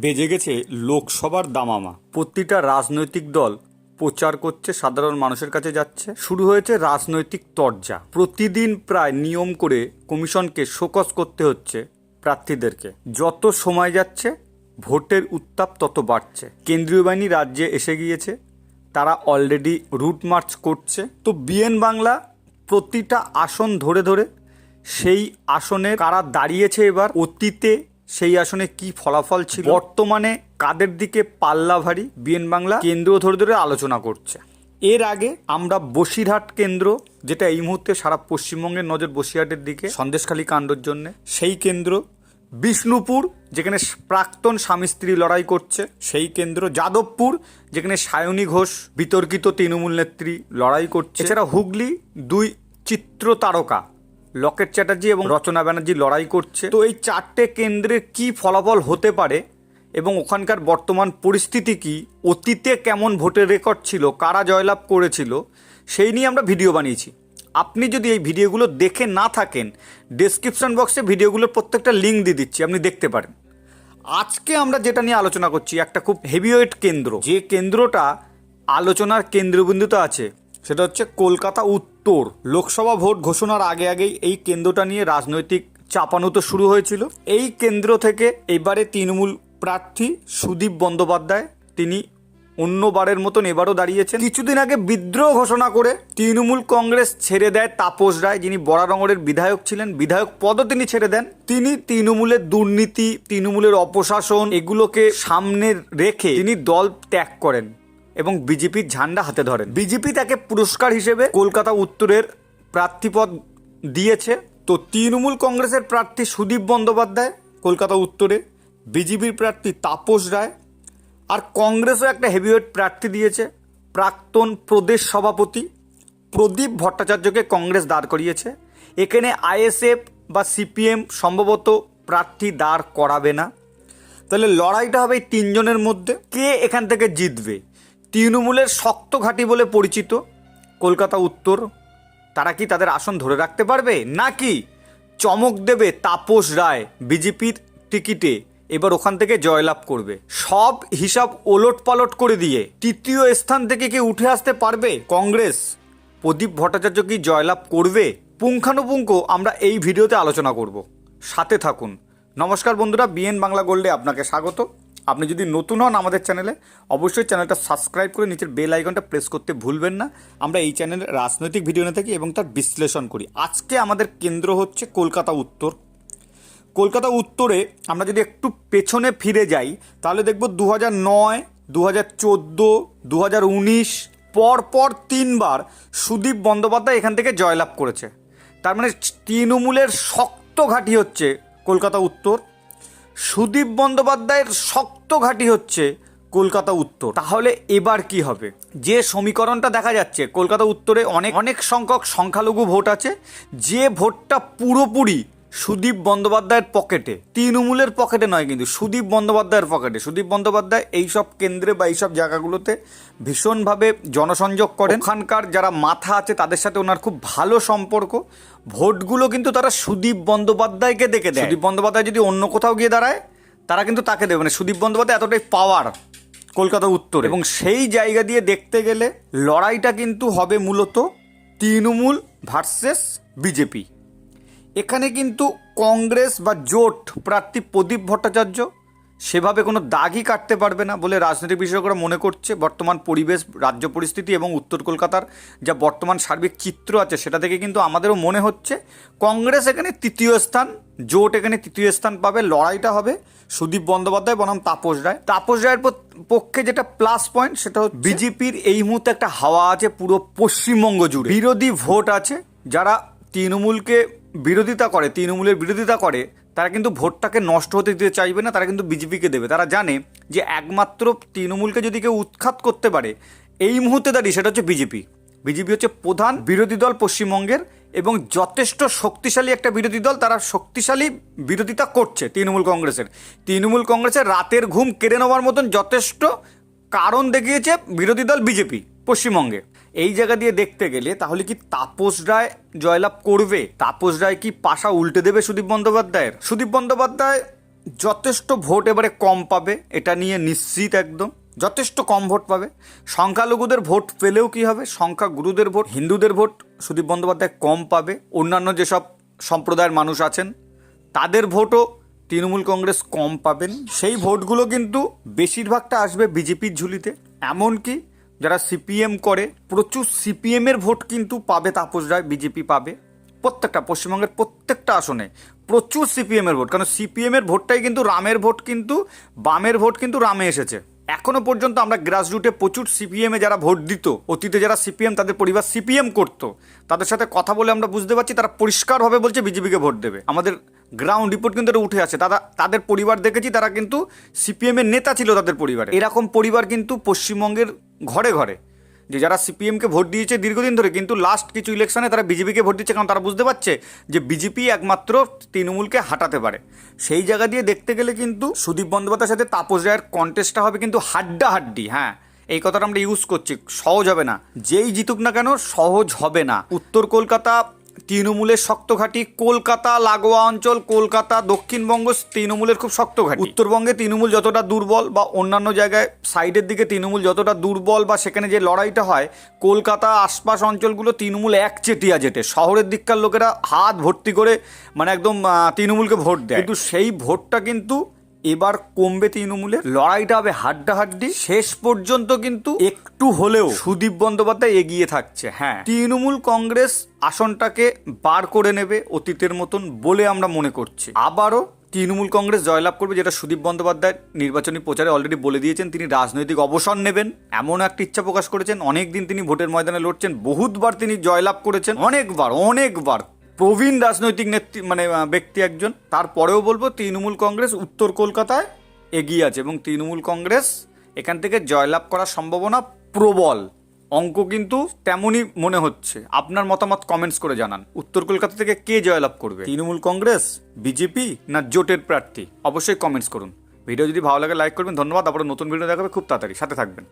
বেজে গেছে লোকসভার দামামা। প্রতিটা রাজনৈতিক দল প্রচার করছে, সাধারণ মানুষের কাছে যাচ্ছে। শুরু হয়েছে রাজনৈতিক তরজা। প্রতিদিন প্রায় নিয়ম করে কমিশনকে শোকস করতে হচ্ছে প্রার্থীদেরকে। যত সময় যাচ্ছে, ভোটের উত্তাপ তত বাড়ছে। কেন্দ্রীয় বাহিনী রাজ্যে এসে গিয়েছে, তারা অলরেডি রুট মার্চ করছে। তো বিএন বাংলা প্রতিটা আসন ধরে ধরে সেই আসনে কারা দাঁড়িয়েছে এবার, অতীতে সেই আসনে কি ফলাফল ছিল? বর্তমানে কাদের দিকে পাল্লা ভারী? বিএন বাংলা কেন্দ্র ধরে ধরে আলোচনা করছে। এর আগে আমরা বসিরহাট কেন্দ্র যেটা এই মুহূর্তে সারা পশ্চিমবঙ্গের নজর বসিরহাটের দিকে সন্দেশখালী কাণ্ডর জন্য সেই কেন্দ্র বিষ্ণুপুর যেখানে প্রাক্তন স্বামী স্ত্রী লড়াই করছে সেই কেন্দ্র যাদবপুর যেখানে সায়নী ঘোষ বিতর্কিত তৃণমূল নেত্রী লড়াই করছে। এছাড়া হুগলি দুই চিত্র তারকা লকেট চ্যাটার্জি এবং রচনা ব্যানার্জি লড়াই করছে। তো এই চারটে কেন্দ্রে কি ফলাফল হতে পারে এবং ওখানকার বর্তমান পরিস্থিতি কি, অতীতে কেমন ভোটের রেকর্ড ছিল, কারা জয়লাভ করেছিল, সেই নিয়ে আমরা ভিডিও বানিয়েছি। আপনি যদি এই ভিডিওগুলো দেখে না থাকেন ডেসক্রিপশন বক্সে ভিডিওগুলোর প্রত্যেকটা লিঙ্ক দিয়ে দিচ্ছি, আপনি দেখতে পারেন। আজকে আমরা যেটা নিয়ে আলোচনা করছি, একটা খুব হেভিওয়েট কেন্দ্র। যে কেন্দ্রটা আলোচনার কেন্দ্রবিন্দুতে আছে, সেটা হচ্ছে কলকাতা উত্তর লোকসভা ভোট ঘোষণার আগে আগেই এই কেন্দ্রটা নিয়ে রাজনৈতিক চাপানো তো শুরু হয়েছিল। এই কেন্দ্র থেকে এবারে তৃণমূল প্রার্থী সুদীপ বন্দ্যোপাধ্যায় তিনি অন্যবারের মতন এবারও দাঁড়িয়েছেন। কিছুদিন আগে বিদ্রোহ ঘোষণা করে তৃণমূল কংগ্রেস ছেড়ে দেয় তাপস রায়, যিনি বরানগরের বিধায়ক ছিলেন। বিধায়ক পদও তিনি ছেড়ে দেন। তিনি তৃণমূলের দুর্নীতি, তৃণমূলের অপশাসন এগুলোকে সামনে রেখে তিনি দল ত্যাগ করেন। এবং বিজেপির ঝান্ডা হাতে ধরেন। বিজেপি তাকে পুরস্কার হিসেবে কলকাতা উত্তরের প্রার্থীপদ দিয়েছে। তো তৃণমূল কংগ্রেসের প্রার্থী সুদীপ বন্দ্যোপাধ্যায় কলকাতা উত্তরে, বিজেপির প্রার্থী তাপস রায়, আর কংগ্রেসও একটা হেভিওয়েট প্রার্থী দিয়েছে, প্রাক্তন প্রদেশ সভাপতি প্রদীপ ভট্টাচার্যকে কংগ্রেস দাঁড় করিয়েছে। এখানে আইএসএফ বা সিপিএম সম্ভবত প্রার্থী দাঁড় করাবে না। তাহলে লড়াইটা হবে এই তিনজনের মধ্যে। কে এখান থেকে জিতবে? তৃণমূলের শক্ত ঘাঁটি বলে পরিচিত। কলকাতা উত্তর, তারা কি তাদের আসন ধরে রাখতে পারবে? নাকি চমক দেবে তাপস রায় বিজেপির টিকিটে, এবার ওখান থেকে জয়লাভ করবে? সব হিসাব ওলট পালট করে দিয়ে তৃতীয় স্থান থেকে কি উঠে আসতে পারবে কংগ্রেস? প্রদীপ ভট্টাচার্য কি জয়লাভ করবে? পুঙ্খানুপুঙ্খ আমরা এই ভিডিওতে আলোচনা করব। সাথে থাকুন। নমস্কার বন্ধুরা, বিএন বাংলা গোল্ডে আপনাকে স্বাগত। আপনি যদি নতুন হন আমাদের চ্যানেলে, অবশ্যই চ্যানেলটা সাবস্ক্রাইব করে নিচের বেল আইকনটা প্রেস করতে ভুলবেন না। আমরা এই চ্যানেলে রাজনৈতিক ভিডিও নিয়ে থাকি এবং তার বিশ্লেষণ করি। আজকে আমাদের কেন্দ্র হচ্ছে কলকাতা উত্তর। কলকাতা উত্তরে আমরা যদি একটু পেছনে ফিরে যাই, তাহলে দেখব দু হাজার নয় দু হাজার চোদ্দ দু হাজার উনিশ, পরপর তিনবার সুদীপ বন্দ্যোপাধ্যায় এখান থেকে জয়লাভ করেছে। তার মানে তৃণমূলের শক্ত ঘাঁটি হচ্ছে কলকাতা উত্তর। সুদীপ বন্দ্যোপাধ্যায়ের শক্ত ঘাঁটি হচ্ছে কলকাতা উত্তর। তাহলে এবার কি হবে? যে সমীকরণটা দেখা যাচ্ছে, কলকাতা উত্তরে অনেক অনেক সংখ্যক সংখ্যালঘু ভোট আছে, যে ভোটটা পুরোপুরি সুদীপ বন্দ্যোপাধ্যায়ের পকেটে। তৃণমূলের পকেটে নয় কিন্তু সুদীপ বন্দ্যোপাধ্যায়ের পকেটে। সুদীপ বন্দ্যোপাধ্যায় এইসব কেন্দ্রে বা এইসব জায়গাগুলোতে ভীষণভাবে জনসংযোগ করেন। ওখানকার যারা মাথা আছে তাদের সাথে ওনার খুব ভালো সম্পর্ক। ভোটগুলো কিন্তু তারা সুদীপ বন্দ্যোপাধ্যায়কে দেখে দেয়। সুদীপ বন্দ্যোপাধ্যায় যদি অন্য কোথাও গিয়ে দাঁড়ায় তারা কিন্তু তাকে দেবে। মানে সুদীপ বন্দ্যোপাধ্যায় এতটাই পাওয়ার কলকাতা উত্তর। এবং সেই জায়গা দিয়ে দেখতে গেলে লড়াইটা কিন্তু হবে মূলত তৃণমূল ভার্সেস বিজেপি। এখানে কিন্তু কংগ্রেস বা জোট প্রার্থী প্রদীপ ভট্টাচার্য সেভাবে কোনো দাগই কাটতে পারবে না বলে রাজনৈতিক বিশেষজ্ঞরা মনে করছে। বর্তমান পরিবেশ রাজ্য পরিস্থিতি এবং উত্তর কলকাতার যা বর্তমান সার্বিক চিত্র আছে সেটা থেকে কিন্তু আমাদেরও মনে হচ্ছে। কংগ্রেস এখানে তৃতীয় স্থান জোট এখানে তৃতীয় স্থান পাবে লড়াইটা হবে সুদীপ বন্দ্যোপাধ্যায় বনাম তাপস রায়। তাপস রায়ের পক্ষে যেটা প্লাস পয়েন্ট সেটা হচ্ছে বিজেপির এই মুহূর্তে একটা হাওয়া আছে পুরো পশ্চিমবঙ্গ জুড়ে। বিরোধী ভোট আছে যারা তৃণমূলকে বিরোধিতা করে, তৃণমূলের বিরোধিতা করে, তারা কিন্তু ভোটটাকে নষ্ট হতে দিতে চাইবে না, তারা কিন্তু বিজেপিকে দেবে। তারা জানে যে একমাত্র তৃণমূলকে যদি কেউ উৎখাত করতে পারে, এই মুহূর্তে দাঁড়িয়ে সেটা হচ্ছে বিজেপি। বিজেপি হচ্ছে প্রধান বিরোধী দল পশ্চিমবঙ্গের এবং যথেষ্ট শক্তিশালী একটা বিরোধী দল, তারা শক্তিশালী বিরোধিতা করছে তৃণমূল কংগ্রেসের। তৃণমূল কংগ্রেসের রাতের ঘুম কেড়ে নেওয়ার মতন যথেষ্ট কারণ দেখিয়েছে বিরোধী দল বিজেপি। পশ্চিমবঙ্গে। এই জায়গা দিয়ে দেখতে গেলে তাহলে কি তাপস রায় জয়লাভ করবে? তাপস রায় কি পাশা উল্টে দেবে সুদীপ বন্দ্যোপাধ্যায়ের? সুদীপ বন্দ্যোপাধ্যায় যথেষ্ট ভোট এবারে কম পাবে, এটা নিয়ে নিশ্চিত একদম। যথেষ্ট কম ভোট পাবে। সংখ্যালঘুদের ভোট পেলেও কি হবে? সংখ্যা গুরুদের ভোট, হিন্দুদের ভোট সুদীপ বন্দ্যোপাধ্যায় কম পাবে। অন্যান্য যেসব সম্প্রদায়ের মানুষ আছেন, তাদের ভোটও তৃণমূল কংগ্রেস কম পাবেন। সেই ভোটগুলো কিন্তু বেশিরভাগটা আসবে বিজেপির ঝুলিতে। এমনকি যারা সিপিএম করে, প্রচুর সিপিএমের ভোট কিন্তু পাবে তাপস রায় বিজেপি পাবে। প্রত্যেকটা, পশ্চিমবঙ্গের প্রত্যেকটা আসনে প্রচুর সিপিএমের ভোট। কারণ সিপিএমের ভোটটাই কিন্তু রামের ভোট কিন্তু, বামের ভোট কিন্তু রামে এসেছে। এখনও পর্যন্ত আমরা গ্রাসরুটে প্রচুর সিপিএমে যারা ভোট দিত, অতীতে যারা সিপিএম তাদের পরিবার সিপিএম করতো, তাদের সাথে কথা বলে আমরা বুঝতে পারছি তারা পরিষ্কারভাবে বলছে বিজেপিকে ভোট দেবে। আমাদের গ্রাউন্ড রিপোর্ট কিন্তু উঠে আসে। তারা, তাদের পরিবার দেখেছি তারা কিন্তু সিপিএমের নেতা ছিল তাদের পরিবারে। এরকম পরিবার কিন্তু পশ্চিমবঙ্গের ঘরে ঘরে। যে যারা সিপিএমকে ভোট দিয়েছে দীর্ঘদিন ধরে, কিন্তু লাস্ট কিছু ইলেকশনে তারা বিজেপিকে ভোট দিচ্ছে কারণ তারা বুঝতে পারছে যে বিজেপি একমাত্র তৃণমূলকে হাঁটাতে পারে। সেই জায়গা দিয়ে দেখতে গেলে কিন্তু সুদীপ বন্দ্যোপাধ্যায়ের সাথে তাপস রায়ের কন্টেস্টটা হবে কিন্তু হাড্ডা হাড্ডি হ্যাঁ। এই কথাটা আমরা ইউজ করছি, সহজ হবে না। যেই জিতুক না কেন, সহজ হবে না। উত্তর কলকাতা তৃণমূলের শক্ত ঘাঁটি কলকাতা, লাগোয়া অঞ্চল, কলকাতা, দক্ষিণবঙ্গ, তৃণমূলের খুব শক্ত ঘাঁটি। উত্তরবঙ্গে তৃণমূল যতটা দুর্বল বা অন্যান্য জায়গায় সাইডের দিকে তৃণমূল যতটা দুর্বল বা সেখানে যে লড়াইটা হয়, কলকাতা আশপাশ অঞ্চলগুলো তৃণমূল একচেটিয়া যেটে শহরের দিককার লোকেরা হাত ভর্তি করে মানে একদম তৃণমূলকে ভোট দেয়। কিন্তু সেই ভোটটা কিন্তু এবার কমবে তৃণমূলের লড়াইটা হবে হাড্ডাহাড্ডি, শেষ পর্যন্ত কিন্তু একটু হলেও সুদীপ বন্দ্যোপাধ্যায় এগিয়ে থাকছে। হ্যাঁ তৃণমূল কংগ্রেস আসনটাকে বার করে নেবে অতীতের মতন বলে আমরা মনে করছি। আবারও তৃণমূল কংগ্রেস জয়লাভ করবে, যেটা সুদীপ বন্দ্যোপাধ্যায় নির্বাচনী প্রচারে অলরেডি বলে দিয়েছেন, তিনি রাজনৈতিক অবসর নেবেন। এমন একটা ইচ্ছা প্রকাশ করেছেন, অনেকদিন তিনি ভোটের ময়দানে লড়ছেন, বহুতবার তিনি জয়লাভ করেছেন, অনেকবার অনেকবার। প্রবীণ রাজনৈতিক নেত্রী মানে ব্যক্তি একজন। তারপরেও বলব, তৃণমূল কংগ্রেস উত্তর কলকাতায় এগিয়ে আছে এবং তৃণমূল কংগ্রেস এখান থেকে জয়লাভ করার সম্ভাবনা প্রবল। অঙ্ক কিন্তু তেমনই মনে হচ্ছে। আপনার মতামত কমেন্টস করে জানান। উত্তর কলকাতা থেকে কে জয়লাভ করবে? তৃণমূল কংগ্রেস বিজেপি না জোটের প্রার্থী? অবশ্যই কমেন্টস করুন। ভিডিও যদি ভালো লাগে লাইক করবেন। ধন্যবাদ। আবার নতুন ভিডিও দেখাবে। খুব তাড়াতাড়ি। সাথে থাকবেন।